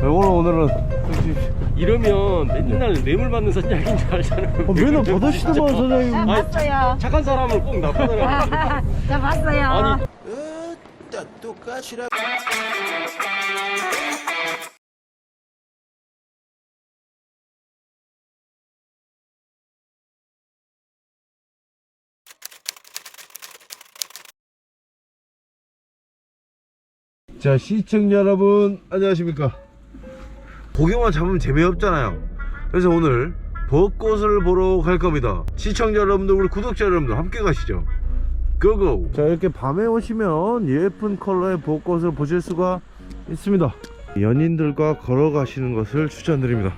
오늘 오늘은 이러면 맨날 뇌물 받는 선장인 줄 알잖아요. 어, 맨날 받으시더만 사장님. 자, 아이, 봤어요. 착한 사람을 꼭 나쁜 사람. 자, 봤어요. 아니 자 시청 자 여러분 안녕하십니까 고기만 잡으면 재미없잖아요. 그래서 오늘 벚꽃을 보러 갈 겁니다. 시청자 여러분들 우리 구독자 여러분들 함께 가시죠. 고고! 자 이렇게 밤에 오시면 예쁜 컬러의 벚꽃을 보실 수가 있습니다. 연인들과 걸어가시는 것을 추천드립니다.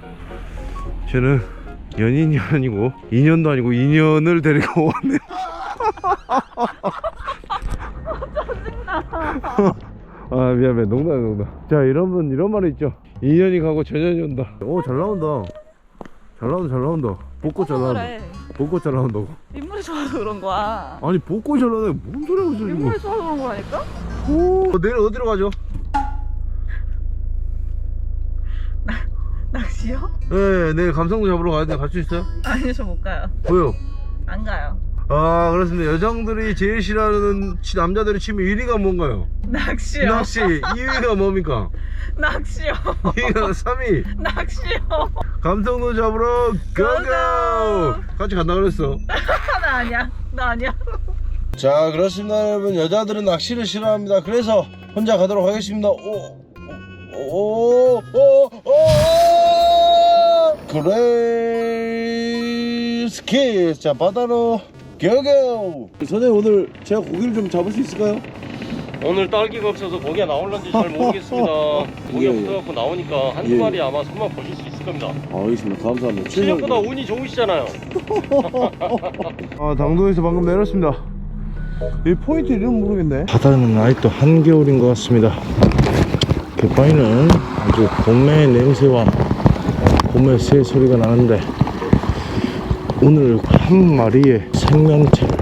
저는 연인이 아니고 인연도 아니고 인연을 데리고 왔네요. 아 미안해. 농담 농담. 자 이런 분 이런 말이 있죠 인연이 가고 전연이 온다 오 잘 나온다 잘 나온다 잘 나온다 벚꽃 잘 나온다 그래. 벚꽃 잘 나온다고 인물이 좋아서 그런 거야. 아니 벚꽃 잘 나온다 뭔 소리 하고 있어 지금 인물이 좋아서 그런 거라니까? 오 내일 어디로 가죠? 낚시요? 네 내일 감성도 잡으러 가야 돼 갈 수 있어요? 아니 저못 가요. 왜요? 안 가요. 아 그렇습니다 여성들이 제일 싫어하는 치- 남자들의 취미 1위가 뭔가요? 낚시요. 낚시 2위가 뭡니까? 낚시요. 2위가 3위 낚시요. 감성도 잡으러 고고 같이 간다 그랬어 나 아니야. 나 아니야. 자 그렇습니다 여러분 여자들은 낚시를 싫어합니다 그래서 혼자 가도록 하겠습니다 오오오오 그레이스키 자 바다로 고고 선생님 오늘 제가 고기를 좀 잡을 수 있을까요? 오늘 딸기가 없어서 고기가 나올는지 잘 모르겠습니다. 고기가 예, 예. 없어갖고 나오니까 한두 예. 마리 아마 손만 보실 수 있을 겁니다. 알겠습니다 감사합니다 실력보다 운이 좋으시잖아요. 아 당도에서 방금 내렸습니다 이 포인트 이름 모르겠네 바다는 아직도 한겨울인 것 같습니다 갯바위는 아주 봄의 냄새와 봄의 새 소리가 나는데 오늘 한 마리의 생명체를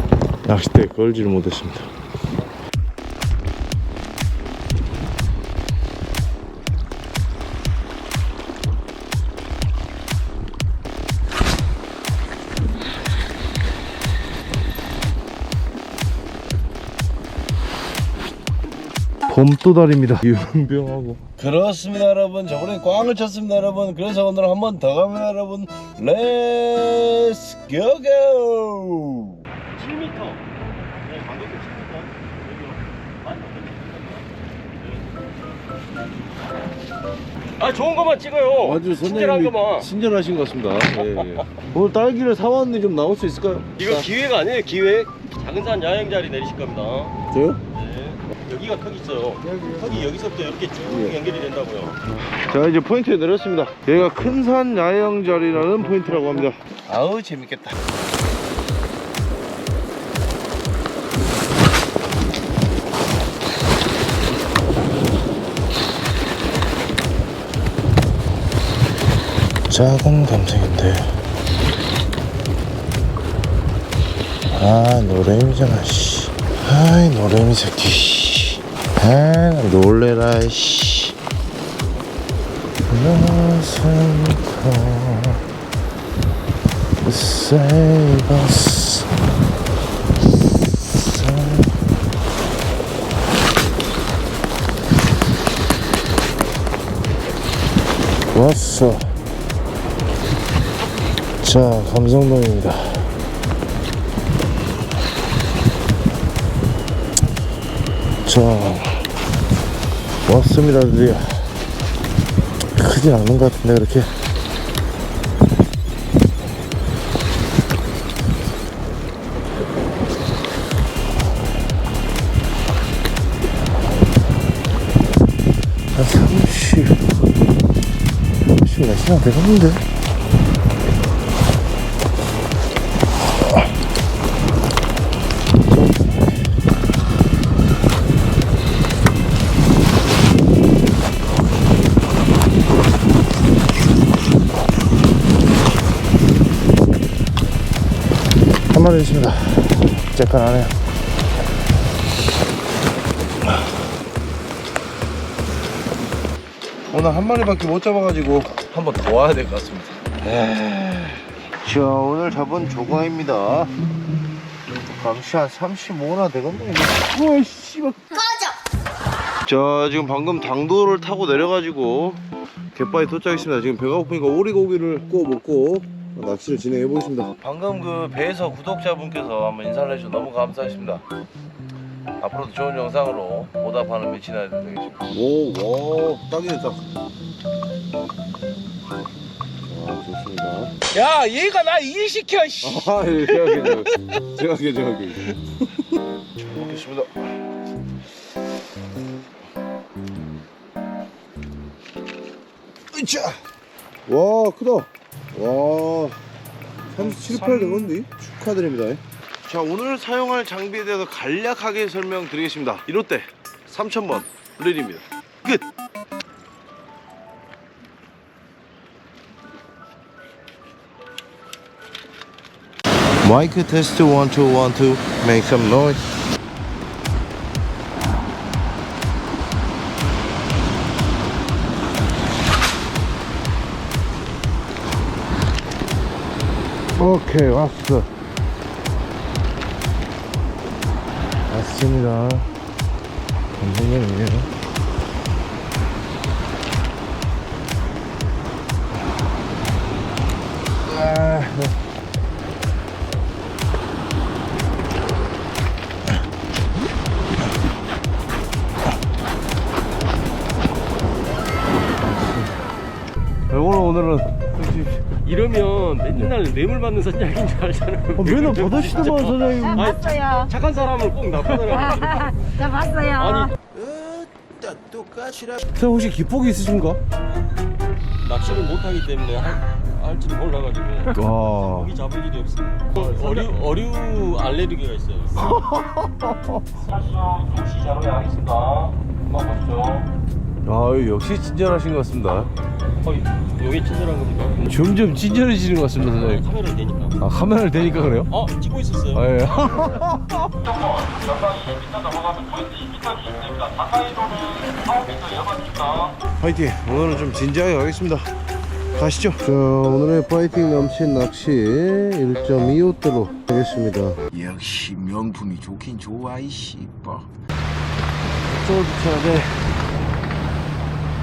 낚싯대에 걸지를 못했습니다 봄도다리입니다 유병하고 그렇습니다 여러분 저번에 꽝을 쳤습니다 여러분 그래서 오늘 한 번 더 갑니다 여러분 렛츠 고고 7m. 네, 가격도 7m. 여기요. 많이 아 좋은 것만 찍어요. 아주 친절한 선생님이 것만. 친절하신 것 같습니다 예, 예. 오늘 딸기를 사왔는데 좀 나올 수 있을까요? 이거 기획 아니에요 기획. 작은 산 야영 자리 내리실 겁니다. 저요? 네. 여기가 턱 있어요. 턱이 여기서부터 이렇게 쭉 예. 연결이 된다고요. 자 이제 포인트에 내렸습니다 여기가 큰 산 야영자리라는 포인트라고 합니다 아우 재밌겠다 작은 감성인데 아 노래미잖아 씨 아이 노래미 새끼 씨. 아 놀래라 씨 Save us 왔어 자 감성동입니다 자 왔습니다 드디어 크진 않는 것 같은데 그렇게 한 30, 30 몇 시간 되겠는데? 한 마리 있습니다. 쬐깐 안 해요. 오늘 한 마리밖에 못 잡아가지고 한 번 더 와야 될 것 같습니다. 자 오늘 잡은 조과입니다. 감시 한 35나 되겠네. 우와 씨발. 자 지금 방금 당도를 타고 내려가지고 갯바위 도착했습니다. 지금 배가 고프니까 오리고기를 구워 먹고 낚시를 진행해 보겠습니다. 방금 그 배에서 구독자분께서 한번 인사를 해주셔서 너무 감사했습니다. 앞으로도 좋은 영상으로 보답하는 며칠이나 되겠습니다. 오, 와, 딱이네 딱. 와, 좋습니다. 야 얘가 나 일시켜 씨. 아, 예, 제가 괜찮아요. 제가 괜찮아요. 잘 먹겠습니다. 으쌰! 와, 크다. 와, 37, 8 되건데? 축하드립니다. 자, 오늘 사용할 장비에 대해서 간략하게 설명드리겠습니다. 1호대 3000번 릴입니다. 끝! 마이크 테스트 1 2 1 2 make some noise 오케이 왔어 왔습니다 감독님이에요 아, 네. 오늘 오늘은 이러면 맨날 뇌물 받는 선장인 줄 알잖아요. 어, 맨날 받으시더만 선생님 아, 봤어요. 착한 사람을 꼭 나쁜 사람. 저 봤어요. 아니 선생 혹시 기폭이 있으신가? 낚시를 못하기 때문에 할, 할지도 몰라가지고 와 고기 잡을 일이 없어요. 어류 어류 알레르기가 있어요. 시작을 하겠습니다. 한번 보시죠. 아, 역시 친절하신 것 같습니다 어, 이게 친절한 겁니까? 점점 친절해지는 것 같습니다 선생님 카메라를 대니까. 아 카메라를 대니까 그래요? 어 찍고 있었어요. 아, 예. 파이팅! 오늘은 좀 진지하게 가겠습니다. 가시죠. 자, 오늘의 파이팅 넘친 낚시 1.25대로 하겠습니다. 역시 명품이 좋긴 좋아 이 씨발 또 붙여야 돼.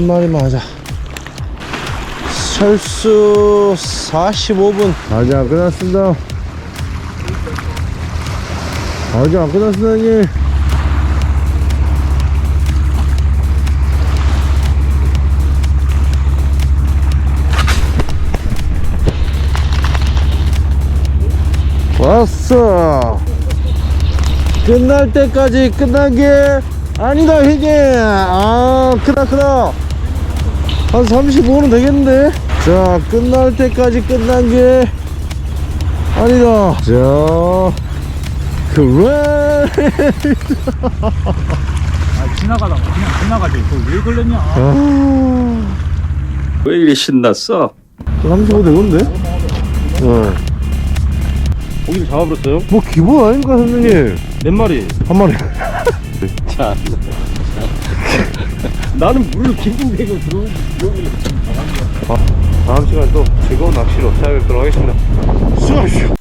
한 마리만 하자. 철수 45분. 아직 안 끝났습니다. 아직 안 끝났습니다, 형님. 왔어. 끝날 때까지 끝난 게 아니다 이게 아 크다 크다 한 35는 되겠는데? 자 끝날 때까지 끝난 게 아니다. 자 그래 지나가다가 그냥 지나가지. 그왜 걸렸냐? 아. 왜 이리 신났어? 35 되건데? 어. 고기를 잡아버렸어요? 뭐 기본 아닙니까 선생님? 몇 마리? 한 마리. 자, 나는 물을 빙빙대고 들어오는 아, 다음 시간에 또 즐거운 낚시로 찾아뵙도록 하겠습니다. 수고하십시오.